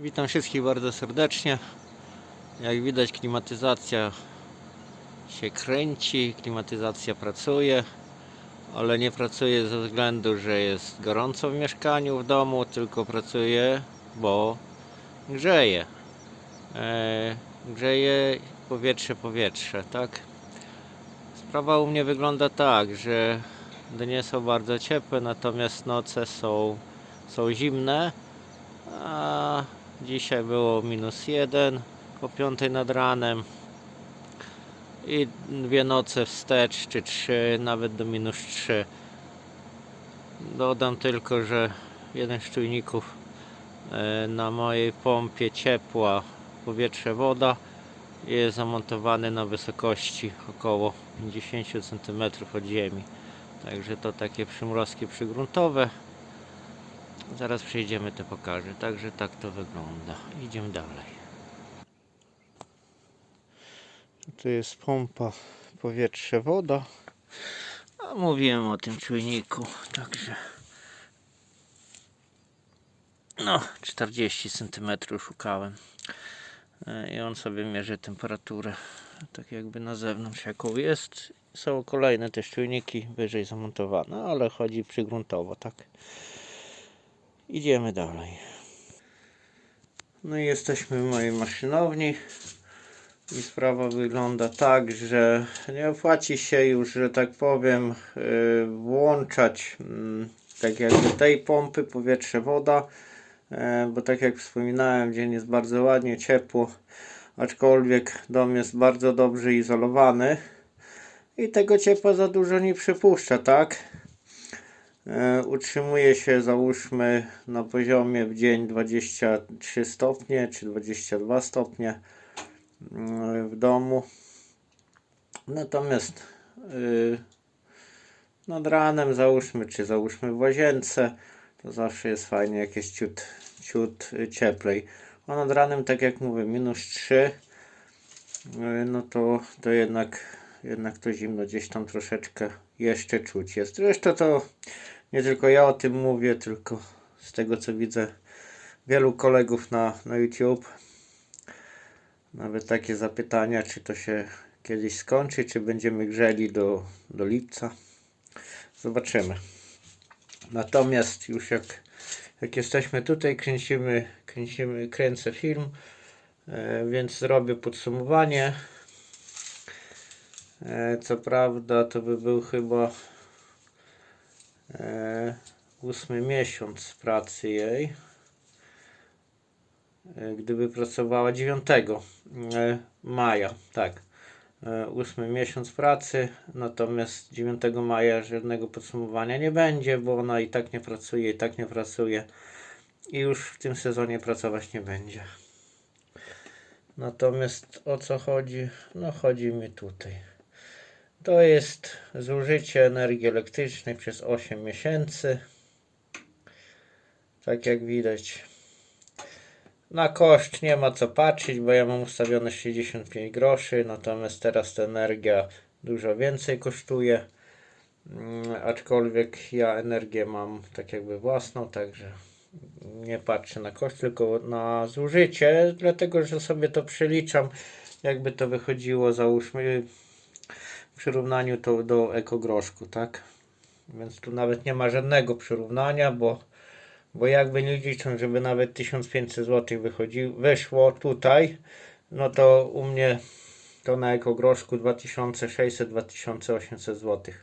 Witam wszystkich bardzo serdecznie. Jak widać klimatyzacja się kręci, klimatyzacja pracuje, ale nie pracuje ze względu, że jest gorąco w mieszkaniu, w domu, tylko pracuje, bo grzeje. E, grzeje powietrze, powietrze, tak? Sprawa u mnie wygląda tak, że dnie są bardzo ciepłe, natomiast noce są, są zimne. A dzisiaj było minus jeden po piątej nad ranem. I dwie noce wstecz, czy trzy, nawet do minus trzy. Dodam tylko, że jeden z czujników e, na mojej pompie ciepła powietrze woda jest zamontowany na wysokości około 50 cm od ziemi. Także to takie przymrozki przygruntowe. Zaraz przejdziemy, to pokażę. Także tak to wygląda. Idziemy dalej. Tu jest pompa powietrze woda. A mówiłem o tym czujniku, także no 40 cm szukałem. E, I on sobie mierzy temperaturę tak jakby na zewnątrz jaką jest. Są kolejne też czujniki wyżej zamontowane, ale chodzi przygruntowo, tak. Idziemy dalej. No i jesteśmy w mojej maszynowni. I sprawa wygląda tak, że nie opłaci się już, że tak powiem, yy, włączać mm, tak jakby tej pompy powietrze woda, e, bo tak jak wspominałem, dzień jest bardzo ładnie, ciepło, aczkolwiek dom jest bardzo dobrze izolowany i tego ciepła za dużo nie przypuszcza, tak? E, utrzymuje się załóżmy na poziomie w dzień 23 stopnie czy 22 stopnie mm, w domu. Natomiast y, nad ranem załóżmy, czy załóżmy w łazience, to zawsze jest fajnie, jak jest ciut, ciut y, cieplej. A nad ranem, tak jak mówię, minus 3, y, no to, to jednak, jednak to zimno gdzieś tam troszeczkę jeszcze czuć jest. Zresztą to nie tylko ja o tym mówię, tylko z tego co widzę wielu kolegów na, na YouTube. Nawet takie zapytania, czy to się kiedyś skończy, czy będziemy grzeli do, do lipca. Zobaczymy. Natomiast już jak, jak jesteśmy tutaj, kręcimy, kręcimy, kręcę film, e, więc zrobię podsumowanie. E, co prawda to by był chyba ósmy miesiąc pracy jej. E, gdyby pracowała 9 e, maja, tak. E, ósmy miesiąc pracy, natomiast 9 maja żadnego podsumowania nie będzie, bo ona i tak nie pracuje, i tak nie pracuje i już w tym sezonie pracować nie będzie. Natomiast o co chodzi? No chodzi mi tutaj. To jest zużycie energii elektrycznej przez 8 miesięcy. Tak jak widać. Na koszt nie ma co patrzeć, bo ja mam ustawione 65 groszy, natomiast teraz ta energia dużo więcej kosztuje. Mm, Aczkolwiek ja energię mam tak jakby własną, także nie patrzę na koszt, tylko na zużycie, dlatego że sobie to przeliczam, jakby to wychodziło, załóżmy przyrównaniu to do ekogroszku, tak? Więc tu nawet nie ma żadnego przyrównania, bo, bo jakby nie licząc, żeby nawet 1500 zł wychodzi, wyszło tutaj, no to u mnie to na ekogroszku 2600-2800 zł.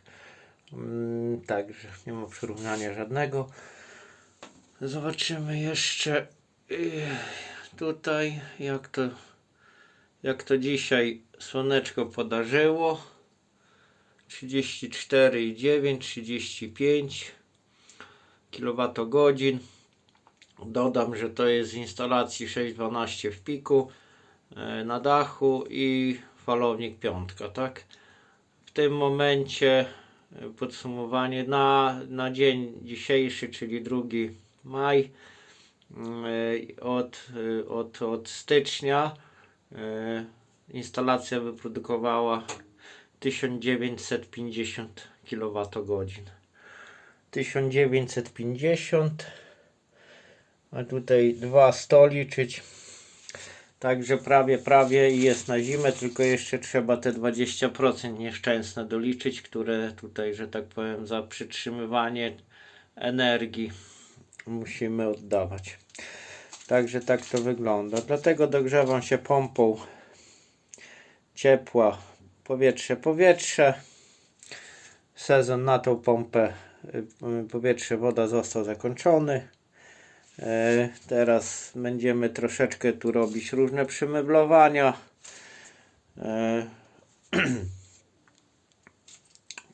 Mm, także nie ma przyrównania żadnego. Zobaczymy jeszcze yy, tutaj jak to jak to dzisiaj słoneczko podarzyło. 34,9, 35 kWh. Dodam, że to jest z instalacji 612 w piku e, na dachu i falownik piątka, tak? W tym momencie e, podsumowanie na, na dzień dzisiejszy, czyli 2 maj e, od, od, od stycznia instalacja wyprodukowała 1950 kWh. 1950 A tutaj dwa sto liczyć. Także prawie, prawie jest na zimę, tylko jeszcze trzeba te 20% nieszczęsne doliczyć, które tutaj, że tak powiem, za przytrzymywanie energii musimy oddawać. Także tak to wygląda. Dlatego dogrzewam się pompą ciepła, powietrze, powietrze. Sezon na tą pompę y, powietrze, woda został zakończony. E, Teraz będziemy troszeczkę tu robić różne przymeblowania. E,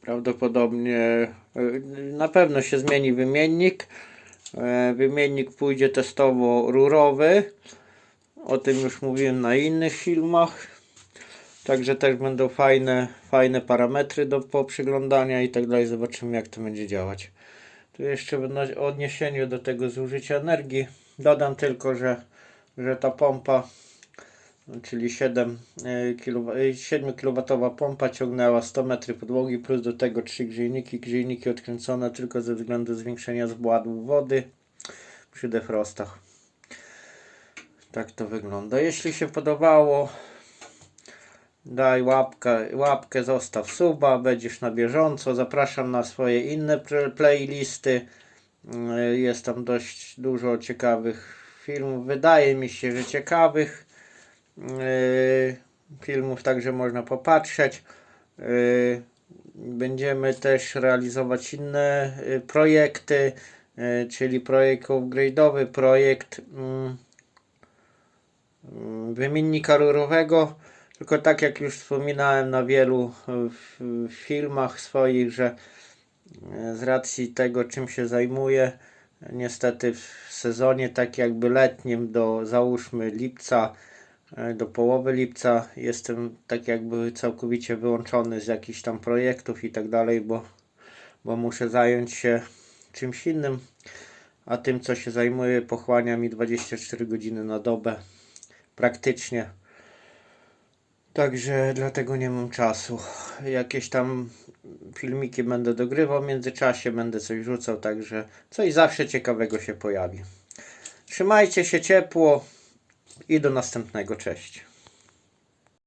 Prawdopodobnie e, na pewno się zmieni wymiennik. Wymiennik pójdzie testowo rurowy. O tym już mówiłem na innych filmach. Także też będą fajne, fajne parametry do poprzyglądania i tak dalej. Zobaczymy jak to będzie działać. Tu jeszcze w odniesieniu do tego zużycia energii dodam tylko, że, że ta pompa, czyli 7 kW, 7 kW pompa ciągnęła 100 metrów podłogi plus do tego 3 grzejniki, grzejniki odkręcone tylko ze względu zwiększenia zbładów wody przy defrostach. Tak to wygląda. Jeśli się podobało, daj łapkę, łapkę zostaw suba, będziesz na bieżąco. Zapraszam na swoje inne pl- playlisty. Yy, Jest tam dość dużo ciekawych filmów. Wydaje mi się, że ciekawych yy, filmów, także można popatrzeć. Yy, Będziemy też realizować inne yy, projekty, czyli projekt upgrade'owy, projekt mm, mm, wymiennika rurowego. Tylko tak jak już wspominałem na wielu e, filmach swoich, że e, z racji tego czym się zajmuję, niestety w sezonie tak jakby letnim do załóżmy lipca, e, do połowy lipca jestem tak jakby całkowicie wyłączony z jakichś tam projektów i tak dalej, bo, bo muszę zająć się czymś innym, a tym co się zajmuję pochłania mi 24 godziny na dobę praktycznie. Także dlatego nie mam czasu. Jakieś tam filmiki będę dogrywał w międzyczasie, będę coś rzucał, także coś zawsze ciekawego się pojawi. Trzymajcie się ciepło i do następnego. Cześć.